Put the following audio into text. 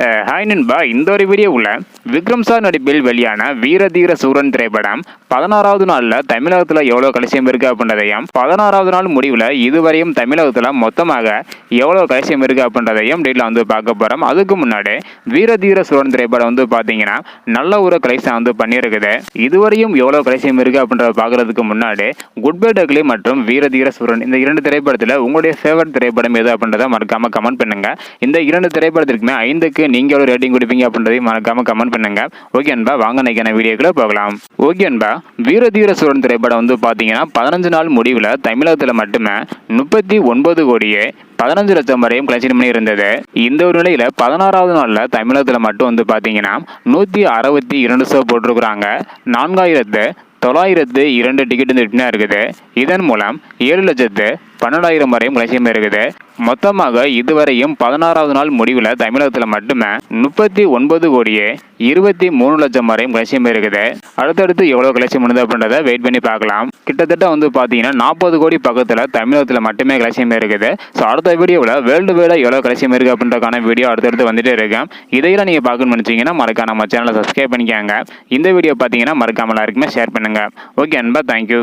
Hi நண்பா. இந்த ஒரு வீடியோவில் விக்ரம் சார் நடிப்பில் வெளியான வீரதீர சூரன் திரைப்படம் பதினாறாவது நாளில் தமிழகத்தில் எவ்வளோ கலசியம் இருக்குது அப்படின்றதையும் பதினாறாவது நாள் முடிவில் இதுவரையும் தமிழகத்தில் மொத்தமாக எவ்வளோ கலசியம் இருக்குது அப்படின்றதையும் டீட்டில் வந்து பார்க்க போகிறோம் அதுக்கு முன்னாடி வீரதீர சூரன் திரைப்படம் வந்து பார்த்தீங்கன்னா நல்ல ஒரு கலெக்ஷன் வந்து பண்ணியிருக்குது. இதுவரையும் எவ்வளோ கலசியம் இருக்குது அப்படின்றத பார்க்குறதுக்கு முன்னாடி குட் பை டக்லி மற்றும் வீரதீர சூரன் இந்த இரண்டு திரைப்படத்தில் உங்களுடைய ஃபேவரட் திரைப்படம் எது அப்படின்றத மறக்காமல் கமெண்ட் பண்ணுங்கள் இந்த இரண்டு திரைப்படத்திற்குமே ஐந்துக்கு நீங்கள் எவ்வளோ ரேட்டிங் கொடுப்பீங்க அப்படின்றதையும் மறக்காமல் கமெண்ட் பண்ணுங்க. ஓகே அன்பா வாங்க நினைக்கிற வீடியோக்குள்ள போகலாம். ஓகே அன்பா வீரதீர சூரன் திரைப்படம் வந்து பார்த்தீங்கன்னா பதினஞ்சு நாள் முடிவில் தமிழகத்தில் மட்டுமே முப்பத்தி ஒன்பது கோடியே பதினஞ்சு லட்சம் வரையும் கலெக்ஷன் பண்ணி இருந்தது. இந்த ஒரு நிலையில் பதினாறாவது நாளில் தமிழகத்தில் மட்டும் வந்து பார்த்தீங்கன்னா நூற்றி அறுபத்தி இரண்டு ஷோ போட்டிருக்கிறாங்க. நான்காயிரத்து தொள்ளாயிரத்து இரண்டு டிக்கெட் வந்து இருக்குது. இதன் மூலம் ஏழு லட்சத்து பன்னெண்டாயிரம் வரையும் லட்சியம் இருக்குது. மொத்தமாக இதுவரையும் பதினாறாவது நாள் முடிவில் தமிழகத்தில் மட்டுமே முப்பத்தி ஒன்பது கோடியே இருபத்தி மூணு லட்சம் வரையும் கலெக்ஷன் இருக்குது. அடுத்தடுத்து எவ்வளோ கலட்சியம் இருந்தது அப்படின்றத வெயிட் பண்ணி பார்க்கலாம். கிட்டத்தட்ட வந்து பார்த்தீங்கன்னா நாற்பது கோடி பக்கத்தில் தமிழகத்தில் மட்டுமே கலட்சியம் இருக்குது. ஸோ அடுத்த வீடியோவில் வேர்ல்டு வேர்ல்டு எவ்வளோ கலெக்ஷன் இருக்குது அப்படின்றக்கான வீடியோ அடுத்தடுத்து வந்துட்டே இருக்கேன் இதையெல்லாம் நீங்கள் பார்க்கணும்னு நினச்சிங்கன்னா மறக்காம நம்ம சேனலை சப்ஸ்கிரைப் பண்ணிக்காங்க. இந்த வீடியோ பார்த்தீங்கன்னா மறக்காமல் எல்லாருக்குமே ஷேர் பண்ணுங்கள் ஓகே அன்பா தேங்க்யூ